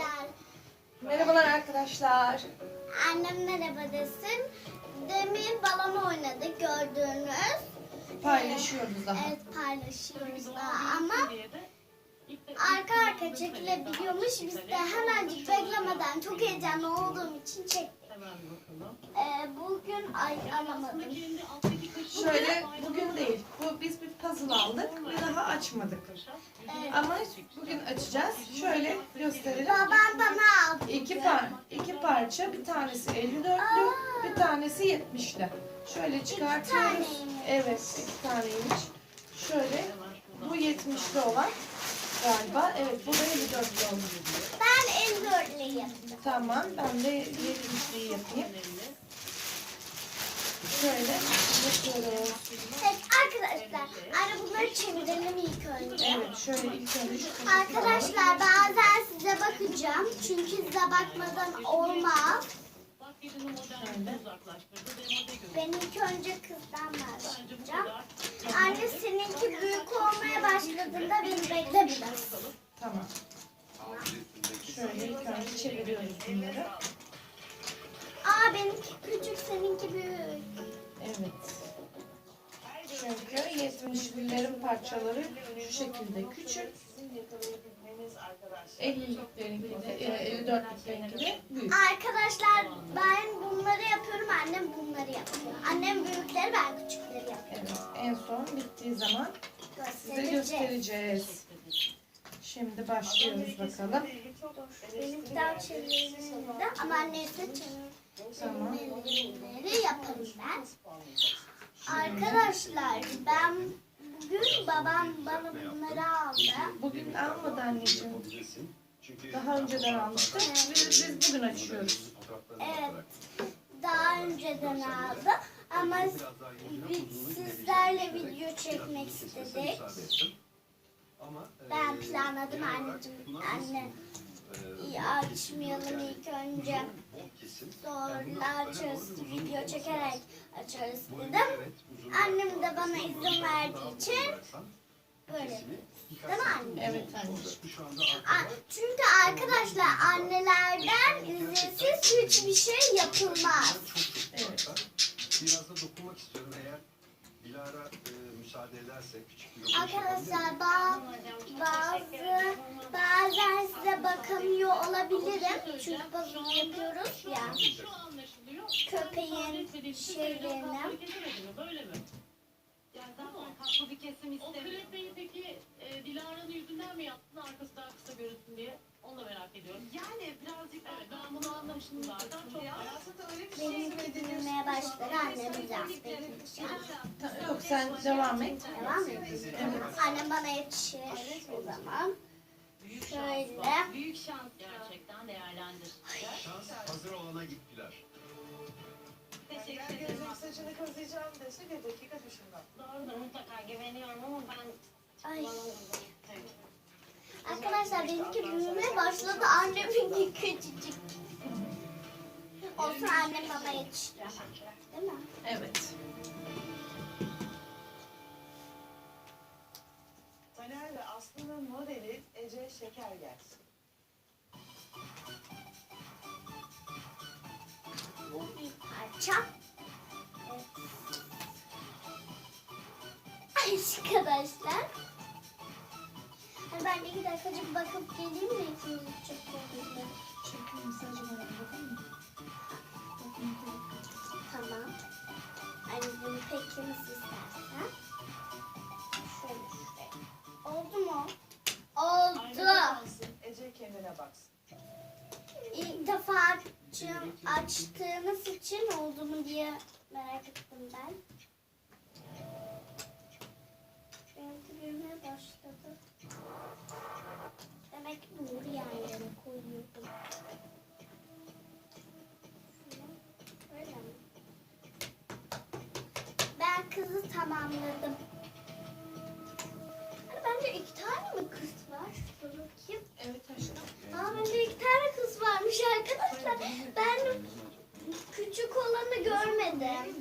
arkadaşlar. Merhabalar arkadaşlar. Annem merhaba desin. Demin balon oynadık gördüğünüz. Paylaşıyoruz daha. Evet paylaşıyoruz daha ama arka arka çekilebiliyormuş. Biz de hemencik beklemeden çok heyecanlı olduğum için çektik. Ee, bugün ay alamadım. Şöyle bugün değil. Bu biz bir puzzle aldık ve daha açmadık. Evet. Ama bugün açacağız. Şöyle gösterelim. Babam bana aldı. İki par iki parça. Bir tanesi 54'lü, bir tanesi 70'li. Şöyle çıkartıyoruz. taneymiş. Evet, iki taneymiş. Şöyle bu 70'li olan galiba. Evet, bu da 54'lü olan. Ben 54'lüyüm. Tamam, ben de 70'liyi yapayım. Şöyle yapıyoruz. Evet arkadaşlar. Anne bunları çevirelim ilk önce. Evet, şöyle ilk önce Arkadaşlar bazen size bakacağım. Çünkü size bakmadan olmaz. Ben ilk önce kızdan başlayacağım. Anne seninki büyük olmaya başladığında beni bekle biraz. Tamam. Şöyle ilk önce çeviriyoruz bunları. Aa benimki küçük seninki büyük. Evet. Çünkü 70'lilerin parçaları şu şekilde küçük. 50'liklerinki de, e, 54'lüklerinki de büyük. Arkadaşlar ben bunları yapıyorum annem bunları yapıyor. Annem büyükleri ben küçükleri yapıyorum. Evet, en son bittiği zaman size göstereceğiz. Şimdi başlıyoruz bakalım. Benimki daha çevirmeli ama annesi. Çevirmeleri yaparım ben. Arkadaşlar ben bugün babam bana bunları aldı. Bugün almadı anneciğim. Daha önceden almıştık. Biz, biz bugün açıyoruz. Evet. Daha önceden aldı ama biz sizlerle video çekmek istedik. Ben planladım anneciğim. Anne iyi açmayalım ilk önce. Sonra açarız. Video çekerek açarız dedim. Annem de bana izin verdiği için böyle. Değil mi anne? Evet anneciğim. A- Çünkü arkadaşlar annelerden izinsiz hiçbir şey yapılmaz. Evet. Biraz da dokunmak istiyorum eğer Dilara e, müsaade ederse küçük bir Arkadaşlar ba- bazı bazen size bakamıyor olabilirim. Çünkü puzzle yapıyoruz ya. Köpeğin şeylerini. Böyle mi? Yani zaten haklı bir kesim istemiyor. O krepeyi peki e, Dilara'nın yüzünden mi yaptın arkası daha kısa görünsün diye? Onu da merak ediyorum. Yani birazcık evet, ben bunu anlamıştım zaten. Çok Benimki dinlemeye başladı. Annem biraz bekleyeceğim. Ta- Yok sen devam et. Devam mı? Annem bana yetişir o zaman. Şöyle. büyük şans gerçekten değerlendir. Şans hazır olana gittiler. Teşekkür ederim. saçını kazıyacağım dese bir dakika düşünmem. Doğrudur mutlaka güveniyorum ama ben Ay. Arkadaşlar benimki büyümeye başladı. Anneminki küçücük. Olsun annem bana yetiştir ama. Değil mi? Evet. Taner ve Aslı'nın modeli Ece Şeker gelsin. Bu bir parça. Evet. Arkadaşlar. Ben iki dakikacık bakıp geleyim mi ikimiz çekelim. Tamam. Hani bunu peki nasıl istersen. Oldu mu? Oldu. İlk defa açtığınız için oldu mu diye merak ettim ben. Benimki büyümeye başladı. Demek ki doğru yerlere koyuyordum. Şöyle, Böyle mi? Ben kızı tamamladım. Hani bende iki tane mi kız var? Dur bakayım. Evet aşkım. Aa bende iki tane kız varmış arkadaşlar. Ben küçük olanı görmedim.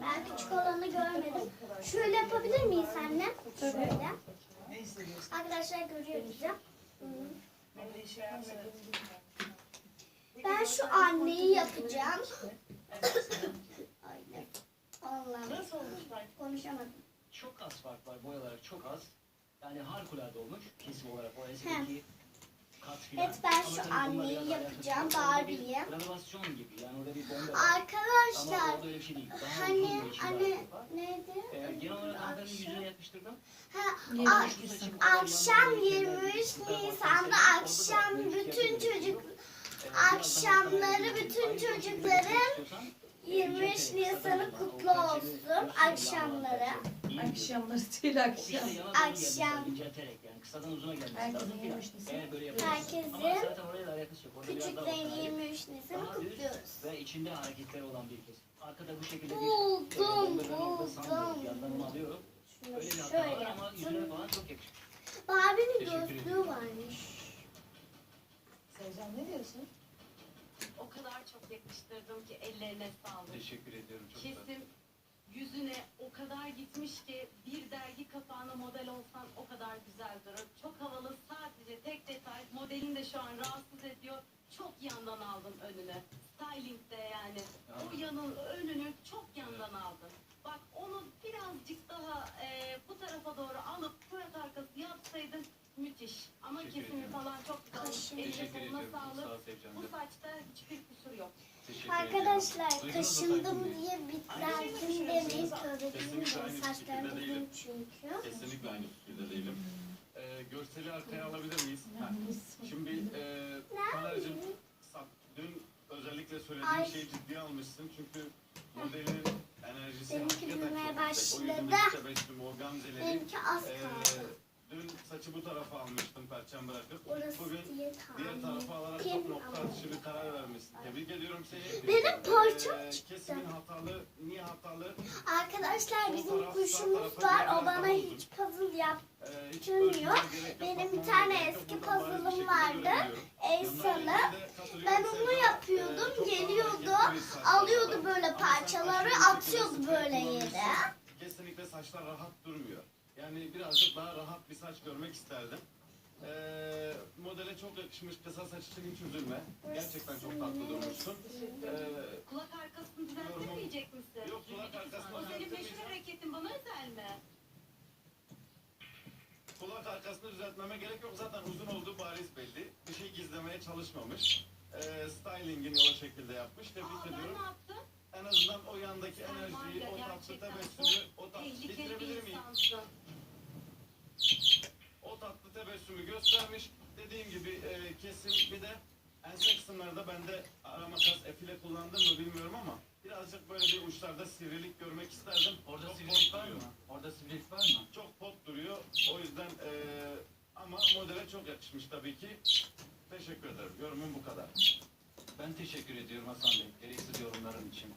Ben küçük olanı görmedim. Şöyle yapabilir miyiz anne? Şöyle. Arkadaşlar görüyoruz ya. Ben şu anneyi yapacağım. Allah'ım Nasıl olmuş Tayfun? konuşamadım. Çok az fark var boy olarak çok az. Yani harikulade olmuş kesim olarak o eski kat filan. Evet, ben Ama şu tabii bununla anneyi biraz alakası yapacağım, yok. Orada bir Barbie'yi. Renovasyon gibi yani orada bir bomba var. Ama Arkadaşlar orada öyle bir şey değil. Daha hani uzun bir içinde hani neydi? Ee, genel olarak yüzüne Nisan. akşam 23 Nisan'da akşam bütün çocuk akşamları bütün çocukların 23 Nisan'ı kutlu olsun akşamları. Akşamları değil akşam. Akşam. Herkesin lazım ki. 23 Nisan. Eğer böyle yaparsan. Herkesin Küçüklerin ortaya. 23 Nisan'ı kutluyoruz. Ve içinde hareketleri olan bir kesim. Arkada bu şekilde bir Buldum, buldum. Şöyle yaptım. Teşekkür gözlüğü varmış. Sevcan ne diyorsun? O kadar çok yakıştırdım ki ellerine sağlık. Teşekkür ediyorum. Çok. Kesim yüzüne o kadar gitmiş ki bir dergi kapağına model olsan o kadar güzel durur. Çok havalı sadece tek detay modelin de şu an rahatsız ediyor. Çok yandan aldın önüne. Styling de yani. O yanın önünü çok yandan aldın. Bak onu birazcık daha e, bu tarafa doğru alıp kurak arkası yapsaydın müthiş. Ama Teşekkür kesimi ediyorum. falan çok güzel. olmuş. Teşekkür Eline Teşekkür koluna ediyorum. Sağ sağlık. ol Sevcan. Bu saçta hiçbir kusur yok. Arkadaşlar kaşındım diye bitlerdim demeyin. Tövbe bilmiyorum saçlarım uzun çünkü. Kesinlikle aynı fikirde değilim. Ee, görseli arkaya alabilir miyiz? Ha. Şimdi e, Taner'cim dün özellikle söylediğim Ay. şeyi ciddiye almışsın çünkü modelin enerjisi Benimki hakikaten çok yüksek. O. Benimki az e, kaldı. dün saçı bu tarafa almıştım perçem bırakıp. Orası Bugün diye diğer tarafa alarak çok nokta atışı bir karar vermişsin. Tebrik ediyorum seni. Benim parçam Ee, çıktı. Kesimin hatalı, niye hatalı? Arkadaşlar bizim kuşumuz var. O bana hiç puzzle. Ee, yok. Benim bir tane eski puzzle'ım vardı. Eysalı. Ben onu yapıyordum. Ee, Geliyordu. Alıyordu böyle parçaları atıyordu böyle yere. Kesinlikle saçlar rahat durmuyor. Yani birazcık daha rahat bir saç görmek isterdim. Ee, modele çok yakışmış kısa saç için hiç üzülme. Gerçekten çok tatlı durmuşsun. Ee, Kulak arkasını düzeltemeyecek misin? Yok, kulak arkasını O senin meşhur hareketin bana özel mi? kulak arkasını düzeltmeme gerek yok. Zaten uzun olduğu bariz belli. Bir şey gizlemeye çalışmamış. Ee, stylingini o şekilde yapmış. Tebrik Aa, ben ediyorum. ne yaptım? En azından o yandaki Sen var enerjiyi, ya, o tatlı gerçekten tebessümü, o tatlı Tehlikeli bir bitirebilir miyim? insansın. O tatlı tebessümü göstermiş. Dediğim gibi e, kesim bir de ense kısımlarda bende ara makas efile kullandım mı bilmiyorum ama birazcık böyle bir uçlarda sivrilik görmek isterdim. Orada Çok sivrilik var mı? Orada sivrilik var mı? Çok pot duruyor. O yüzden e, ama modele çok yakışmış tabii ki. Teşekkür ederim. Yorumum bu kadar. Ben teşekkür ediyorum Hasan Bey. Gereksiz yorumların için.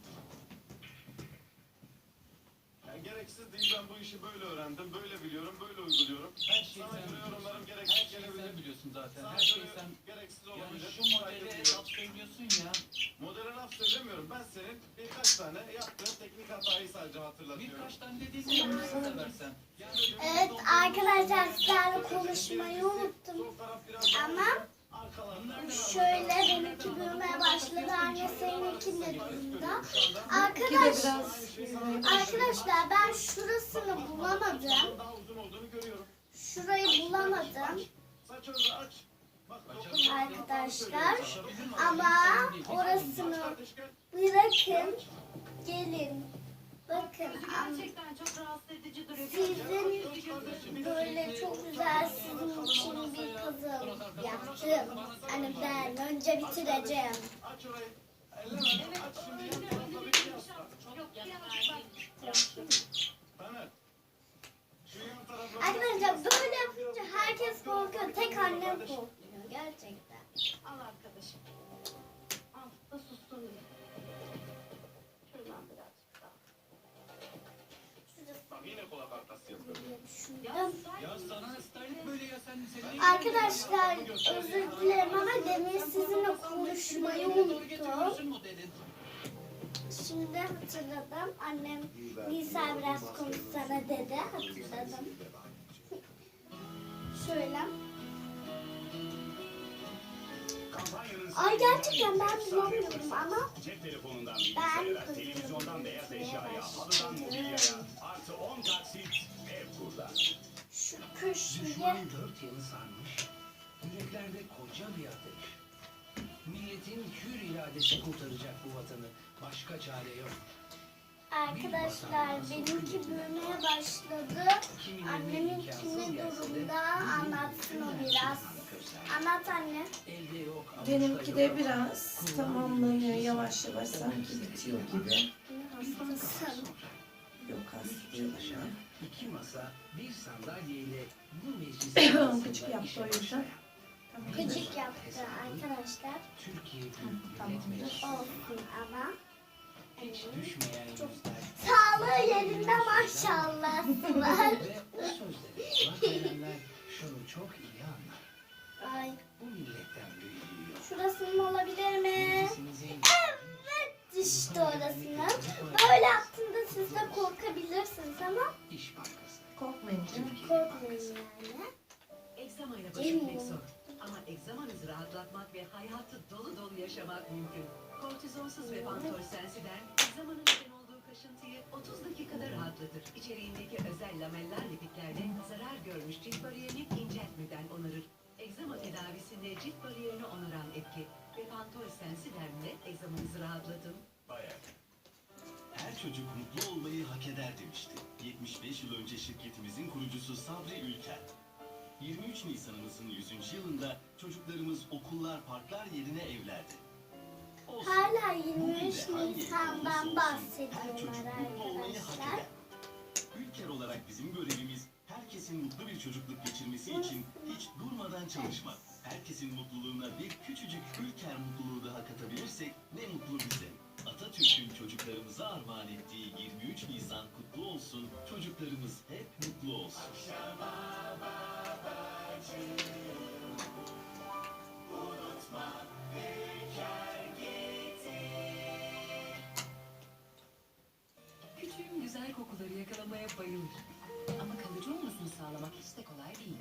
Yani gereksiz değil ben bu işi böyle öğrendim, böyle biliyorum, böyle uyguluyorum. Her şeyi Sana sen göre biliyorsun. yorumlarım Her gereksiz şeyi gelebilir. sen biliyorsun zaten. Sana Her şeyi göre sen... gereksiz Yani olabilir. şu Saygı modele duyuyorum. laf söylüyorsun ya. Modele laf söylemiyorum. Ben senin birkaç tane yaptığın teknik hatayı sadece hatırlatıyorum. Birkaç tane dediğin gibi kısa versen. Yani Evet arkadaşlar sizlerle konuşmayı unuttum. Sol taraf biraz daha Ama arkalardan Şöyle benimki büyümeye başladı. Anne seninki ne durumda? Arkadaş, arkadaşlar ben şurasını bulamadım. Şurayı bulamadım. Arkadaşlar ama orasını bırakın. Gelin. Bakın Gözü am- gerçekten çok rahatsız edici duruyor. sizin böyle çok güzel sizin için bir puzzle yaptım. Hani ben önce bitireceğim. Arkadaşlar böyle yapınca herkes korkuyor. Tek annem korkuyor. Özür dilerim ama demin sizinle konuşmayı unuttum. Şimdi hatırladım. Annem Nisa biraz konuşsana dedi. Hatırladım. Şöyle. Ay gerçekten ben bulamıyorum ama Cep telefonundan bilgisayara, televizyondan beyaz eşyaya, halıdan mobilyaya artı 10 taksit ev kurda. şu köşeye. Yüreklerde koca bir ateş. Milletin hür iradesi kurtaracak bu vatanı. Başka çare yok. arkadaşlar benimki büyümeye başladı. Anneminkini durumda anlatsın o biraz. Anlat anne. Elde yok. avuçta Benimki de biraz tamamlanıyor yavaş yavaş sanki bitiyor gibi. Yok Çalışan iki masa, bir sandalyeyle bu Gıcık arasında yaptı o yüzden. Gıcık yaptı arkadaşlar. Türkiye tamamdır. Olsun ama. Hiç düşmeyen yüzler. Sağlığı yerinde maşallah var. O verenler şunu çok iyi anlar. Ay Bu milletten büyüğü yok. şurasının olabilir mi? Evet işte orasının. Böyle yaptığında siz de korkabilirsiniz ama İş Bankası. Korkmayın korkmayın yani. Egzamayla baş Değil mi? etmek zor. Ama egzamanızı rahatlatmak ve hayatı dolu dolu yaşamak mümkün. Kortizonsuz ve Pantol Sensi'den egzamanın neden olduğu kaşıntıyı 30 dakikada rahatlatır. İçeriğindeki özel lameller lipiklerle zarar görmüş cilt bariyerini inceltmeden onarır. Egzama tedavisinde cilt bariyerini onaran etki ve Pantol Sensi'denle egzamanızı rahatlatın. Bayak. Her çocuk mutlu olmayı hak eder demişti. 75 yıl önce şirketimizin kurucusu Sabri Ülker. 23 Nisan'ımızın 100. yılında çocuklarımız okullar, parklar yerine evlerdi. Olsun. Hala Bugün 23 de hangi evde Nisan'dan bahsediyorlar mutlu olmayı hak arkadaşlar. eder. Ülker olarak bizim görevimiz herkesin mutlu bir çocukluk geçirmesi için hiç durmadan çalışmak. Herkesin mutluluğuna bir küçücük Ülker mutluluğu daha katabilirsek ne mutlu bize. Atatürk'ün çocuklarımıza armağan ettiği 23 Nisan kutlu olsun, çocuklarımız hep mutlu olsun. Küçüğün güzel kokuları yakalamaya bayılır. Ama kalıcı olmasını sağlamak hiç de kolay değil.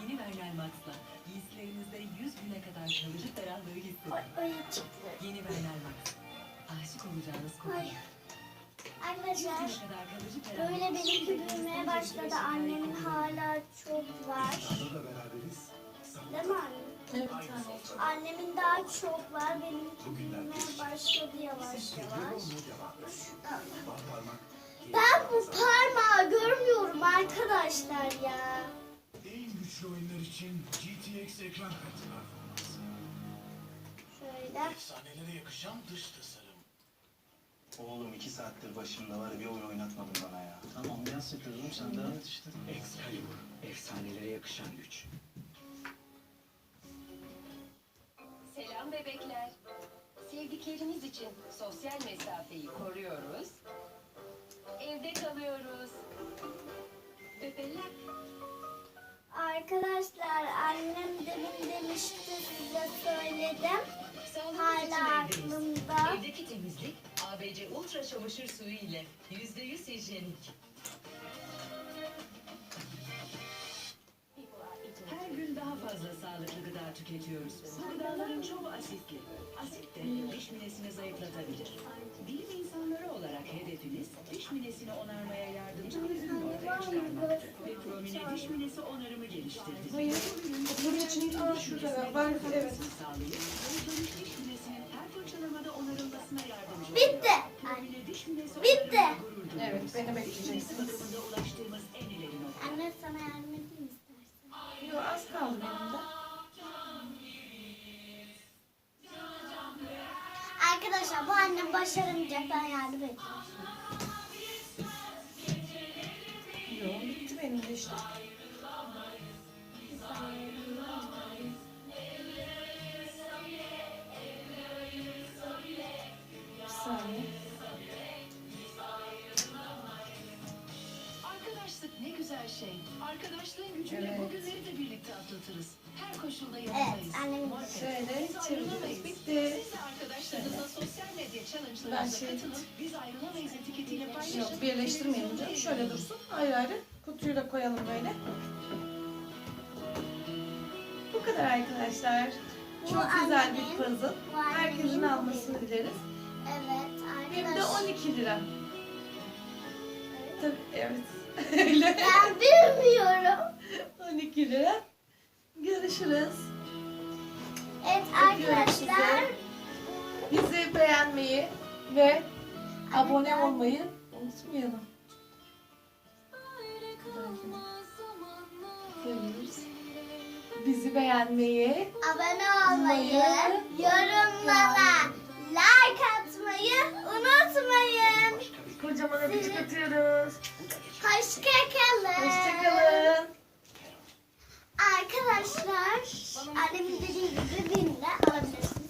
Yeni Vernel Max'la giysilerinizde 100 güne kadar kalıcı ferahlığı hissedin. ay çıktı. Yeni Vernel Max. Aşık olacağınız koku. Ay. 100 Arkadaşlar güne kadar kalıcı ferahlık. böyle benimki büyümeye başladı. Annemin hala çok var. Değil mi anne? Evet. Annemin daha çok var. Benimki büyümeye başladı yavaş yavaş. Ben bu parmağı görmüyorum arkadaşlar ya. En güçlü oyunlar için GTX ekran kartı performansı. Şöyle. Efsanelere yakışan dış tasarım. Oğlum iki saattir başımda var bir oyun oynatmadın bana ya. Tamam biraz sıkıldım sen devam et işte. Excalibur. Efsanelere yakışan güç. Selam bebekler. Sevdiklerimiz için sosyal mesafeyi koruyoruz. Evde kalıyoruz. Bebeler. Arkadaşlar annem demin demişti size söyledim. Sağlığınız için Hala evdeyiz. aklımda. Evdeki temizlik ABC Ultra çamaşır suyu ile %100 hijyenik. Her gün daha fazla sağlıklı gıda tüketiyoruz. Bu gıdaların çoğu asitli. Asit de diş minesini zayıflatabilir. Bilim insanları olarak hedefiniz diş minesini onarmaya yardımcı bir ürün ortaya çıkarmaktır. Ve Promine diş minesi onarımı geliştirdik. Hayır. Bunun için şurada var. Evet. Sağlayıp diş minesinin her fırçalamada Evet beni bekleyeceksiniz. Anne sana yardım edeyim istersen. Yo, az kaldı benim de. Arkadaşlar bu annem başaramayacak ben yardım edeyim. Yo bitti benim de işte. Arkadaşlığın gücüyle Evet. bugünleri de birlikte atlatırız. Her koşulda Evet yanındayız. annemin Şöyle Biz çevirdik. ayrılamayız. Bitti. Siz de arkadaşlarınızla sosyal medya Ben challenge'larımıza şey- katılın. Biz ayrılamayız etiketiyle paylaşın. Yok birleştirmeyelim canım. Şöyle dursun. Ayrı ayrı. Kutuyu da koyalım böyle. Bu kadar arkadaşlar. Bu Çok güzel bir annemin, puzzle. bu annemin, Herkesin bu almasını benim. dileriz. Evet Hem de arkadaşlar. 12 lira. Tabii evet. Öyle. Ben bilmiyorum. 12 lira. Görüşürüz. Evet Öpüyorum arkadaşlar. Bizi beğenmeyi ve abone olmayı unutmayalım. Bizi beğenmeyi, Abone olmayı, Olmayı, yorumlara like atmayı unutmayın. kocaman öpücük atıyoruz. Hoşçakalın. Hoşçakalın. Arkadaşlar, annemin dediği gibi beni de alabilirsiniz.